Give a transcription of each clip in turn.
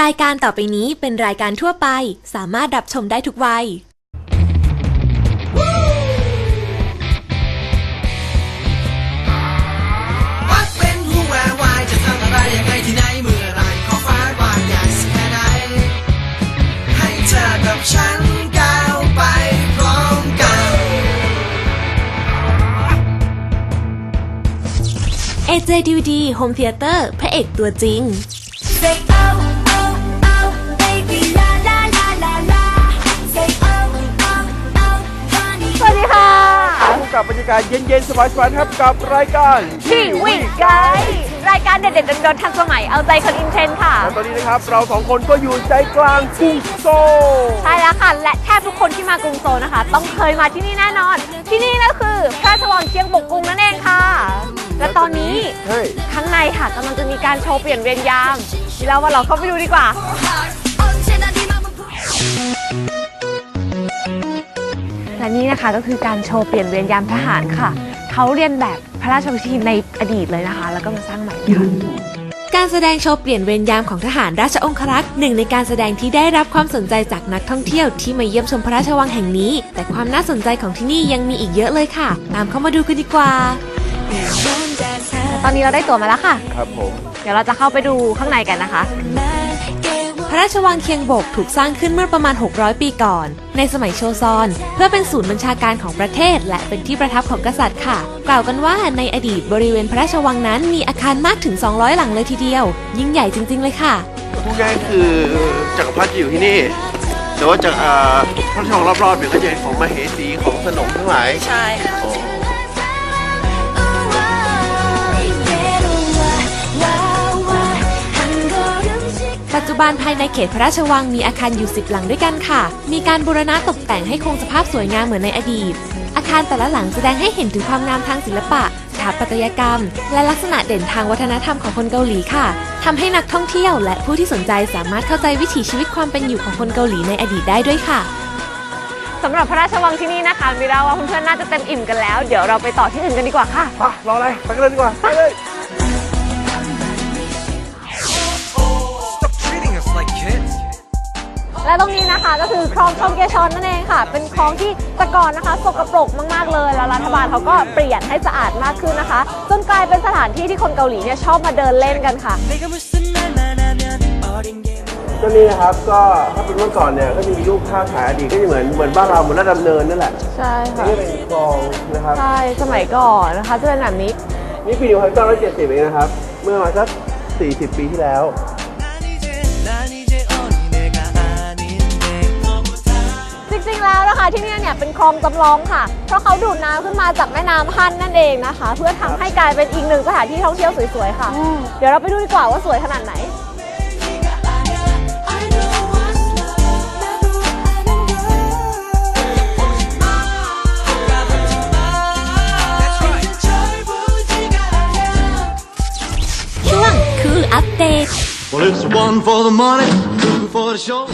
รายการต่อไปนี้เป็นรายการทั่วไป สามารถรับชมได้ทุกวัย วัดเป็นผู้แวววายจะทำอะไรยังไงที่ไหนเมื่อไหรขอฟ้ากว้างใหญ่สักแค่ไหน ให้เธอกับฉันก้าวไปพร้อมกัน AJDD Home Theater พระเอกตัวจริง Say oh กับบรรยากาศเย็นๆ สบายๆครับกับรายการทีวีไกด์รายการเด็ดๆโดนๆทันสมัยเอาใจคนอินเทรนด์ค่ะ และตอนนี้นะครับเราสองคนก็อยู่ใจกลางกรุงโซลใช่แล้วค่ะ และแทบทุกคนที่มากรุงโซลนะคะ ต้องเคยมาที่นี่แน่นอน ที่นี่ก็คือพระราชวังเชียงบกกรุงนั่นเองค่ะ และตอนนี้ใช่ข้างในค่ะกำลังจะมีการโชว์เปลี่ยนเวรยามที่เราว่าเราเข้าไปดูดีกว่า และนี่นะคะก็คือการโชว์เปลี่ยนเวรยามทหารค่ะ เขาเรียนแบบพระราชพิธีในอดีตเลยนะคะ แล้วก็มาสร้างใหม่ค่ะการแสดงโชว์เปลี่ยนเวรยามของทหารราชองครักษ์หนึ่งในการแสดงที่ได้รับความสนใจจากนักท่องเที่ยวที่มาเยี่ยมชมพระราชวังแห่งนี้ แต่ความน่าสนใจของที่นี่ยังมีอีกเยอะเลยค่ะ ตามเข้ามาดูกันดีกว่า ตอนนี้เราได้ตั๋วมาแล้วค่ะ ครับผม เดี๋ยวเราจะเข้าไปดูข้างในกันนะคะพ ระราชวังเคียงบกถูกสร้างขึ้นเมื่อประมาณ 600 ปีก่อน ในสมัยโชซอน เพื่อเป็นศูนย์บัญชาการของประเทศ และเป็นที่ประทับของกษัตริย์ค่ะ กล่าวกันว่าในอดีตบริเวณพระราชวังนั้นมีอาคารมากถึง 200 หลังเลยทีเดียว ยิ่งใหญ่จริง ๆ เลยค่ะพูดง่ายๆคือจักรพรรดิจะอยู่ที่นี่ แต่ว่าจากอ่าพระราชวังรอบๆเนี่ยก็จะเป็นของมเหสีของสนมทั้งหลาย ใช่ จจุบันภายในเขตพระราชวังมีอาคารอยู่ 10 หลังด้วยกันค่ะ มีการบูรณะตกแต่งให้คงสภาพสวยงามเหมือนในอดีต อาคารแต่ละหลังแสดงให้เห็นถึงความงามทางศิลปะสถาปัตยกรรม และลักษณะเด่นทางวัฒนธรรมของคนเกาหลีค่ะทำให้นักท่องเที่ยวและผู้ที่สนใจสามารถเข้าใจวิถีชีวิตความเป็นอยู่ของคนเกาหลีในอดีตได้ด้วยค่ะสำหรับพระราชวังที่นี่นะคะมิราว่าเพื่อนๆน่าจะเต็มอิ่มกันแล้ว เดี๋ยวเราไปต่อที่อื่นกันดีกว่าค่ะอะรออะไร ไปกันเลยดีกว่า ไปเลย และตรงนี้นะคะก็คือคลองชองเกชอนนั่นเองค่ะ เป็นคลองที่ตะกอนนะคะสกปรกมากๆเลย แล้วรัฐบาลเขาก็เปลี่ยนให้สะอาดมากขึ้นนะคะ จนกลายเป็นสถานที่ที่คนเกาหลีเนี่ยชอบมาเดินเล่นกันค่ะ ก็นี่นะครับก็ถ้าเป็นเมื่อก่อนเนี่ยก็จะมีรูปภาพถ่ายอดีตก็จะเหมือนเหมือนบ้านเราเหมือนราดำเนินนั่นแหละใช่ค่ะนี่เป็นคลองนะครับใช่สมัยก่อนนะคะจะเป็นแบบนี้นี่ปี1970เองนะครับ เมื่อมาสัก40 ปีที่แล้ว ๆแล้วนะคะ ที่นี่เนี่ยเป็นคลองจำลองค่ะ เพราะเขาดูดน้ำขึ้นมาจากแม่น้ำฮั่นนั่นเองนะคะ เพื่อทำให้กลายเป็นอีกหนึ่งสถานที่ท่องเที่ยวสวยๆค่ะ เดี๋ยวเราไปดูดีกว่าว่าสวยขนาดไหน ช่วงคืออัปเดต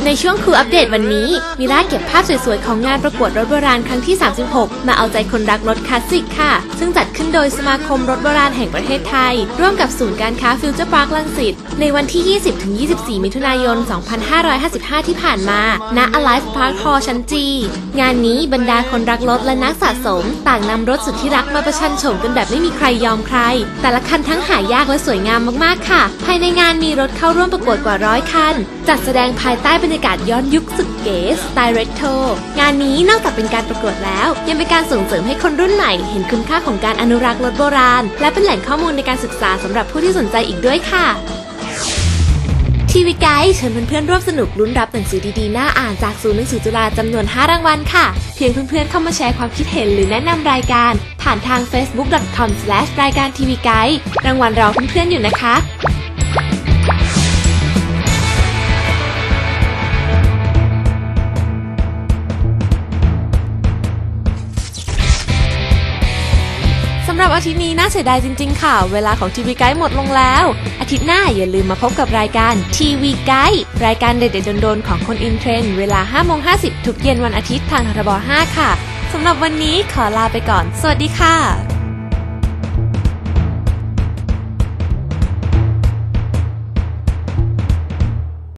ในช่วงคูอัปเดตวันนี้ มิราเก็บภาพสวยๆ ของงานประกวดรถโบราณครั้งที่ 36 มาเอาใจคนรักรถคลาสสิกค่ะ ซึ่งจัดขึ้นโดยสมาคมรถโบราณแห่งประเทศไทย ร่วมกับศูนย์การค้าฟิวเจอร์พาร์คลังสิตในวันที่ 20-24 มิถุนายน 2555 ที่ผ่านมา ณ Alive Park Hall ชั้นจี งานนี้บรรดาคนรักรถและนักสะสม ต่างนำรถสุดที่รักมาประชันโฉมกันแบบไม่มีใครยอมใคร แต่ละคันทั้งหายากและสวยงามมากๆค่ะ ภายในงานมีรถเข้าร่วมประกวดกว่าร้อยคัน จัดแสดงภายใต้บรรยากาศย้อนยุคสุดเก๋สไตล์เรโทร งานนี้นอกจากเป็นการประกวดแล้ว ยังเป็นการส่งเสริมให้คนรุ่นใหม่ เห็นคุณค่าของการอนุรักษ์รถโบราณ และเป็นแหล่งข้อมูลในการศึกษาสำหรับผู้ที่สนใจอีกด้วยค่ะทีวีไกด์เชิญเพื่อนๆร่วมสนุกลุ้นรับหนังสือดีๆ น่าอ่านจากศูนย์หนังสือจุฬาจำนวน 5 รางวัลค่ะ เพียงเพื่อนๆ เข้ามาแชร์ความคิดเห็นหรือแนะนำรายการ ผ่านทาง facebook.com รายการทีวีไกด์รางวัลรอเพื่อนๆอยู่นะคะ รับอาทิตย์นี้น่าเสียดายจริง ๆ ค่ะ เวลาของทีวีไกด์หมดลงแล้ว อาทิตย์หน้าอย่าลืมมาพบกับรายการทีวีไกด์รายการเด็ดๆโดนๆของคนอินเทรนด์เวลา5โมง50 ทุกเย็นวันอาทิตย์ทางทรบ5ค่ะสำหรับวันนี้ขอลาไปก่อน สวัสดีค่ะ